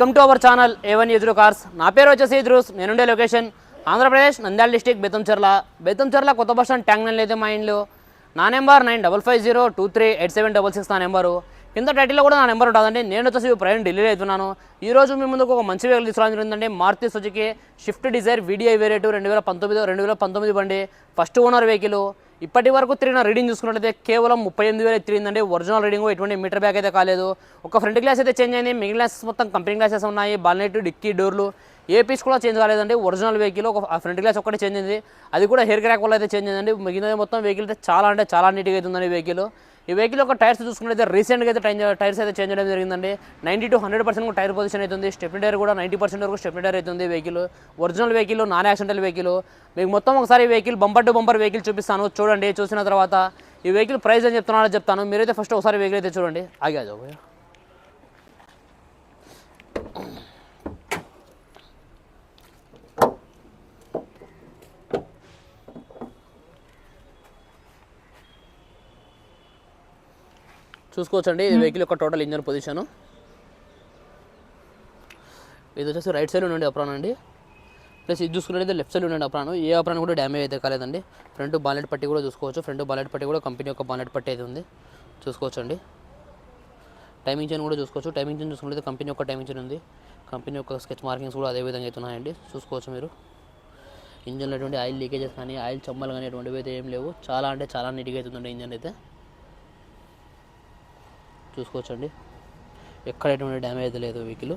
Welcome to our channel A one ఎదురు cars నా పేరు వచ్చేసి ఎదురుస్ నేనుండే లొకేషన్ ఆంధ్రప్రదేశ్ నంద్యాల డిస్టిక్ బెతంచెర్ల బెతంచెర్ల కొత్త బస్ స్టాండ్ ట్యాంక్ నైన్ అయితే మా ఇంట్లో నా number nine double five zero two three eight seven double six నా నెంబరు. కింద టైటిల్లో కూడా నా నెంబర్ ఉంటుందండి. నేను వచ్చేసి ప్రయాణం ఢిల్లీలో అవుతున్నాను ఈ రోజు మీ ముందుకు ఒక మంచి వెహికల్ తీసుకురావడం జరిగిందండి Maruti Suzuki Swift Dzire VDI variant రెండు వేల పంతొమ్మిది రెండు వేల పంతొమ్మిది బండి. ఫస్ట్ ఓనర్ వెహికల్ ఇప్పటి వరకు తిరిగిన రీడింగ్ చూసుకున్నట్లయితే కేవలం ముప్పై ఎనిమిది వేలు తిరిగిందండి. ఒరిజినల్ రీడింగ్ ఎటువంటి మీటర్ బ్యాగ్ అయితే కాలేదు. ఒక ఫ్రంట్ గ్లాస్ అయితే చేంజ్ అయింది. మిగిలిన గ్లాసెస్ మొత్తం కంపెనీ గ్లాసెస్ ఉన్నాయి. బాల్నెట్ డిక్కీ డోర్లు ఏ పీస్ కూడా చేంజ్ కాలేదండి. ఒరిజినల్ వెహికల్ ఒక ఫ్రంట్ గ్లాస్ ఒక్కటే చేంజ్ అయింది. అది కూడా హెయిర్ క్రాక్ వల్ల అయితే చేంజ్ అయిందండి. మిగిలిన మొత్తం వెహికల్ అయితే చాలా అంటే చాలా నీట్గా అవుతుందండి వెహికల్. ఈ వెహికల్ యొక్క టైర్స్ చూసుకున్నట్లయితే రీసెంట్గా అయితే టైం టైర్స్ అయితే చేంజ్ చేయడం జరిగిందండి. Ninety to hundred percent tyre position అవుతుంది స్టెప్ని టైర్ కూడా నైంటీ పర్సెంట్ వరకు స్టెప్ని టైర్ అవుతుంది vehicle. Original vehicle non accidental vehicle. మీకు మొత్తం ఒకసారి vehicle bumper to bumper vehicle చూపిస్తాను. చూడండి చూసిన తర్వాత ఈ వెహికల్ ప్రైస్ అని చెప్తున్నానో చెప్తాను. మీరైతే ఫస్ట్ ఒకసారి వెహికల్ అయితే చూడండి. ఆగా. చూసుకోవచ్చండి. ఈ వెహికల్ యొక్క టోటల్ ఇంజన్ పొజిషను ఇది వచ్చేసి రైట్ సైడ్ ఉండండి అప్రాన్ అండి. ప్లస్ ఇది చూసుకున్నట్లయితే లెఫ్ట్ సైడ్ ఉండండి అప్రాన్ ఏ అప్రాన్ కూడా డ్యామేజ్ అయితే కాలేదండి. ఫ్రంట్ బాలెట్ పట్టి కూడా చూసుకోవచ్చు. ఫ్రంట్ బాలెట్ పట్టి కూడా కంపెనీ యొక్క బాలెట్ పట్టి అయితే ఉంది. చూసుకోవచ్చండి. టైమింగ్ చైన్ కూడా చూసుకోవచ్చు. టైమింగ్ చైన్ చూసుకున్నట్లయితే కంపెనీ యొక్క టైమింగ్ చైన్ ఉంది. కంపెనీ యొక్క స్కెచ్ మార్కింగ్స్ కూడా అదే విధంగా అయితే ఉన్నాయండి చూసుకోవచ్చు మీరు. ఇంజన్లో ఎటువంటి ఆయిల్ లీకేజెస్ కానీ ఆయిల్ చమ్మలు కానీ ఎటువంటివి అయితే ఏం లేవు. చాలా అంటే చాలా నీట్గా అవుతుందండి ఇంజన్ అయితే. చూసుకోవచ్చండి. ఎక్కడ ఎటువంటి డ్యామేజ్ అయితే లేదు vehicle.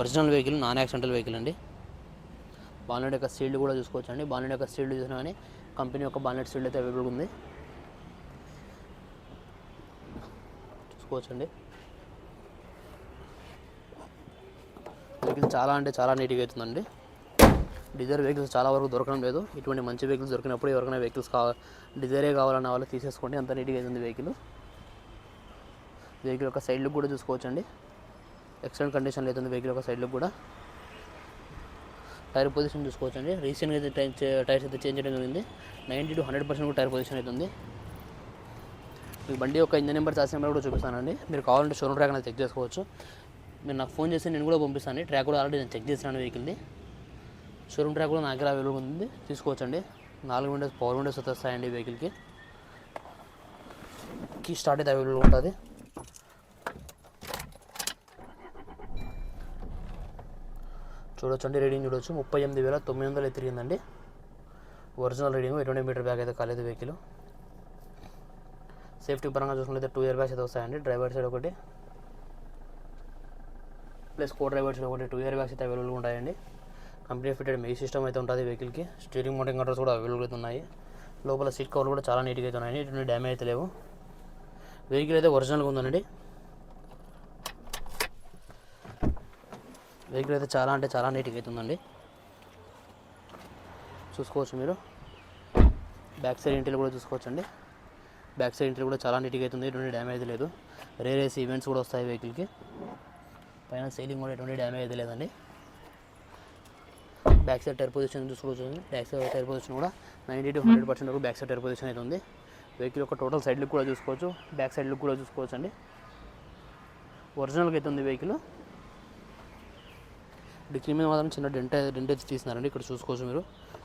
Original vehicle non accidental vehicle అండి. బాలెట్ యొక్క సీల్డ్ కూడా చూసుకోవచ్చండి. బాలెట్ యొక్క సీల్డ్ చూసినా కానీ కంపెనీ యొక్క బాలెట్ సీల్డ్ అయితే అవైలబుల్ ఉంది. చూసుకోవచ్చండి. వెహికల్ చాలా అంటే చాలా నీట్గా అవుతుందండి. డిజైర్ వెహికల్స్ చాలా వరకు దొరకడం లేదు. ఇటువంటి మంచి వెహికల్స్ దొరికినప్పుడు ఎవరికైనా వెహికల్స్ కావాలి డిజైరే కావాలన్న వాళ్ళు తీసేసుకోండి. అంత నీట్గా అవుతుంది వెహికల్. వెహికల్ యొక్క సైడ్ లుక్ కూడా చూసుకోవచ్చండి. ఎక్సలెంట్ కండిషన్లో అవుతుంది వెహికల్ యొక్క సైడ్ లుక్ కూడా. టైర్ పొజిషన్ చూసుకోవచ్చండి. రీసెంట్గా అయితే టైర్స్ అయితే చేంజ్ చేయడం జరిగింది. నైంటీ టు హండ్రెడ్ పర్సెంట్ కూడా టైర్ పొజిషన్ అవుతుంది మీకు బండి యొక్క ఇంజన్ నెంబర్ చార్జ్ నెంబర్ కూడా చూపిస్తానండి. మీరు కావాలంటే షోరూమ్ ట్రాక్ అనేది చెక్ చేసుకోవచ్చు. మీరు నాకు ఫోన్ చేసి నేను కూడా పంపిస్తాను. ట్రాక్ కూడా ఆల్రెడీ నేను చెక్ చేసినాను వెహికల్ని. షోరూమ్ ట్రాక్ కూడా నా దగ్గర అవైలబుల్ ఉంది. తీసుకోవచ్చండి. నాలుగు విండోస్ పవర్ విండోస్ వస్తాయండి వెహికల్కి. కీ స్టార్ట్ అయితే అవైలబుల్ ఉంటుంది. చూడొచ్చండి రీడింగ్ చూడొచ్చు. ముప్పై ఎనిమిది వేల తొమ్మిది వందలు తిరిగిందండి ఒరిజినల్ రీడింగ్ ఎటువంటి మీటర్ బ్యాగ్ అయితే కాలేదు వెహికల్. సేఫ్టీ పరంగా చూసుకుంటే టూ ఇయర్ బ్యాగ్స్ అయితే వస్తాయండి. డ్రైవర్ సైడ్ ఒకటి ప్లస్ కో డ్రైవర్ సైడ్ ఒకటి టూ ఇయర్ బ్యాగ్స్ అయితే అవైలబుల్ ఉంటాయండి. కంప్లీట్ ఫిటెడ్ మెయి సిస్టమ్ అయితే ఉంటుంది వెహికల్కి. స్టీరింగ్ మౌంటింగ్ కంట్రోల్స్ కూడా అవైలబుల్ అయితే ఉన్నాయి. లోపల సీట్ కవర్లు కూడా చాలా నీట్గా అయితే ఉన్నాయండి. ఎటువంటి డ్యామేజ్ అయితే లేవు. వెహికల్ అయితే ఒరిజినల్గా ఉందండి. వెహికల్ అయితే చాలా అంటే చాలా నీట్గా అవుతుందండి చూసుకోవచ్చు మీరు. బ్యాక్ సైడ్ ఇంటిల్ కూడా చూసుకోవచ్చండి. బ్యాక్ సైడ్ ఇంటిల్ కూడా చాలా నీట్గా అవుతుంది ఎటువంటి డ్యామేజ్ లేదు. రేరేస్ ఈవెంట్స్ కూడా వస్తాయి వెహికల్కి పైన సీలింగ్ కూడా ఎటువంటి డ్యామేజ్ అయితే లేదండి. బ్యాక్ సైడ్ టైర్ పొజిషన్ చూసుకోవచ్చు బ్యాక్ సైడ్ టైర్ పొజిషన్ కూడా నైంటీ టు హండ్రెడ్ పర్సెంట్ వరకు బ్యాక్ సైడ్ టైర్ పొజిషన్ అయితే ఉంది. వెహికల్ యొక్క టోటల్ సైడ్ లుక్ కూడా చూసుకోవచ్చు. బ్యాక్ సైడ్ లుక్ కూడా చూసుకోవచ్చు అండి ఒరిజినల్గా అయితే ఉంది వెహికల్ డిక్రీ మీద మాత్రం చిన్న డెంట డెంట్ అయితే తీసినారండి. ఇక్కడ చూసుకోవచ్చు మీరు.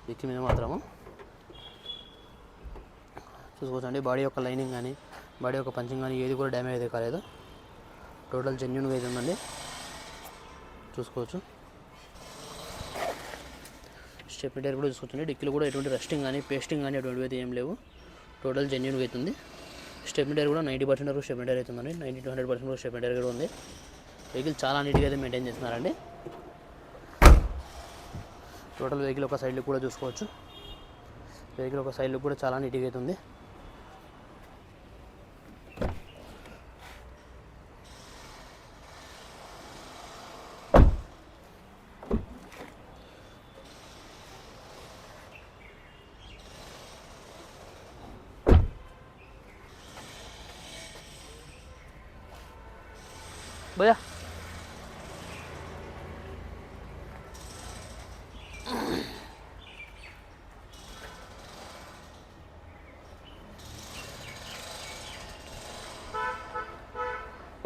డిక్కీ మీద మాత్రము. చూసుకోవచ్చు అండి బాడీ యొక్క లైనింగ్ కానీ బాడీ యొక్క పంచింగ్ కానీ ఏది కూడా డ్యామేజ్ అయితే కాలేదు. టోటల్ జెన్యున్గా అయితే ఉందండి. చూసుకోవచ్చు. స్టెప్ టైర్ కూడా చూసుకోవచ్చండి. డిక్కీలు కూడా ఎటువంటి రెస్టింగ్ కానీ పేస్టింగ్ కానీ అటువంటివి అయితే ఏం లేవు. టోటల్ జెన్యున్గా అవుతుంది స్టెప్ టైర్ కూడా నైంటీ పర్సెంట్ వరకు స్టెప్ టైర్ అవుతుందండి నైంటీ టు హండ్రెడ్ పర్సెంట్ వరకు స్టెప్ టైర్ కూడా ఉంది. వెహికల్ చాలా నీట్గా అయితే మెయింటైన్ చేస్తున్నారండి. టోటల్ వెహికల్ ఒక సైడ్లో కూడా చూసుకోవచ్చు. వెహికల్ ఒక సైడ్ కూడా చాలా నీట్గా అవుతుంది భయ్యా!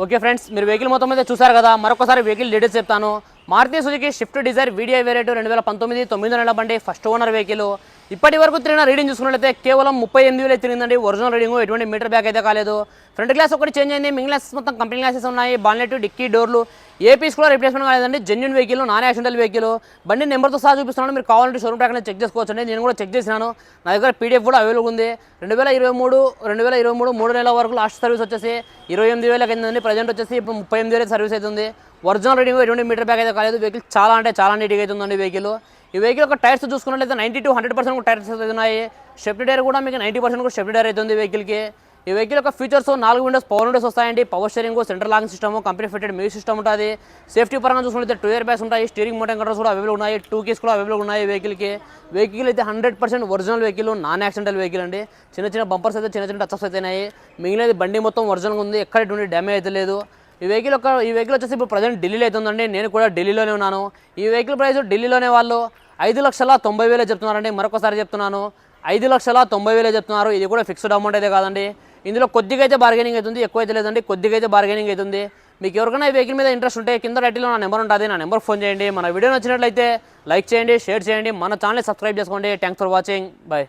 ఓకే ఫ్రెండ్స్ మీరు వెహికల్ మొత్తం మీద చూసారు కదా మరొకసారి వెహికల్ డీటెయిల్స్ చెప్తాను. Maruti Suzuki Swift Dzire VDI variant రెండు వేల పంతొమ్మిది తొమ్మిది నెలల బండి ఫస్ట్ ఓనర్ వెహికల్ ఇప్పటి వరకు తిరిగిన రీడింగ్ చూసుకున్నట్లయితే కేవలం ముప్పై ఎనిమిది వేలు తిరిగిందండి. ఒరిజినల్ రీడింగ్ ఎటువంటి మీటర్ బ్యాక్ అయితే కాలేదు. ఫ్రంట్ గ్లాస్ ఒకటి చేంజ్ అయింది. మింగ్ గ్లాసెస్ మొత్తం కంపెనీ గ్లాసెస్ ఉన్నాయి. బాన్లెట్ డిక్కీ డోర్లు ఏ పీస్ కూడా రిప్లేస్మెంట్ కాలేదండి. Genuine vehicle non accidental vehicle బండి నెంబర్తో సహా చూపిస్తున్నాను. మీరు కావాలంటే షోరూమ్ ట్రాక్ చెక్ చేసుకోవచ్చు అండి నేను కూడా చెక్ చేసినాను. నా దగ్గర పీడిఎఫ్ కూడా అవైలబుల్ ఉంది. రెండు వేల ఇరవై మూడు రెండు వేల ఇరవై మూడు మూడు నెలల వరకు లాస్ట్ సర్వీస్ వచ్చేసి ఇరవై ఎనిమిది వేలకి అయిందండి. ప్రజెంట్ వచ్చేసి ఇప్పుడు ముప్పై ఎనిమిది వేల సర్వీస్ అవుతుంది ఒరిజినల్ రీడింగ్ ఎటువంటి మీటర్ బ్యాక్ అయితే కాలేదు. వెహికల్ చాలా అంటే చాలా నీట్గా అవుతుందండి వెహికల్ ఈ వెహికల్ ఒక టైర్స్ చూసుకున్నట్లయితే ninety to hundred percent tyres అయితే ఉన్నాయి. షెఫ్ట్ టైర్ కూడా మీకు నైంటీ పర్సెంట్ కూడా షెఫ్ట్ టైర్ అవుతుంది వెహికల్కి ఈ వెహికల్ యొక్క ఫీచర్స్ నాలుగు విండోస్ పవర్ విండోస్ వస్తాయండి. Power steering central lock system company fitted music system ఉంటుంది. సేఫ్టీ పరంగా చూసుకుంటే టూ ఇయర్ బ్యాగ్స్ ఉంటాయి. స్టీరింగ్ మోటార్ కంట్రోల్స్ కూడా అవైలబుల్ ఉన్నాయి. టూ కీస్ కూడా అవైలబుల్ ఉన్నాయి వెహికల్కి వెహికల్ అయితే hundred percent original vehicle non accidental vehicle అండి. చిన్న చిన్న బంపర్స్ అయితే చిన్న చిన్న టచ్స్ అయితే ఉన్నాయి. మిగిలినది బండి మొత్తం ఒరిజినల్గా ఉంది. ఎక్కడ డ్యామేజ్ అయితే లేదు. ఈ వెహికల్ ఒక ఈ వెహికల్ వచ్చేసి ఇప్పుడు ప్రజెంట్ ఢిల్లీలో అవుతుందండి నేను కూడా ఢిల్లీలోనే ఉన్నాను. ఈ వెహికల్ ప్రైస్ ఢిల్లీలోనే వాళ్ళు ఐదు లక్షల తొంభై వేలే చెప్తున్నారండి. మరొకసారి చెప్తున్నాను. ఐదు లక్షల తొంభై వేలే చెప్తున్నారు. ఇది కూడా ఫిక్స్డ్ అమౌంట్ అయితే కాదండి. ఇందులో కొద్దిగా అయితే బార్గెనింగ్ అవుతుంది ఎక్కువ అయితే లేదండి. కొద్దిగా అయితే బార్గెనింగ్ అవుతుంది మీకు ఎవరికైనా ఈ వెహికల్ మీద ఇంట్రెస్ట్ ఉంటే కింద టైటిల్లో నా నెంబర్ ఉంటుంది. నా నెంబర్ ఫోన్ చేయండి. మన వీడియో నచ్చినట్లయితే లైక్ చేయండి షేర్ చేయండి. మన ఛానల్ సబ్స్క్రైబ్ చేసుకోండి. Thanks for watching bye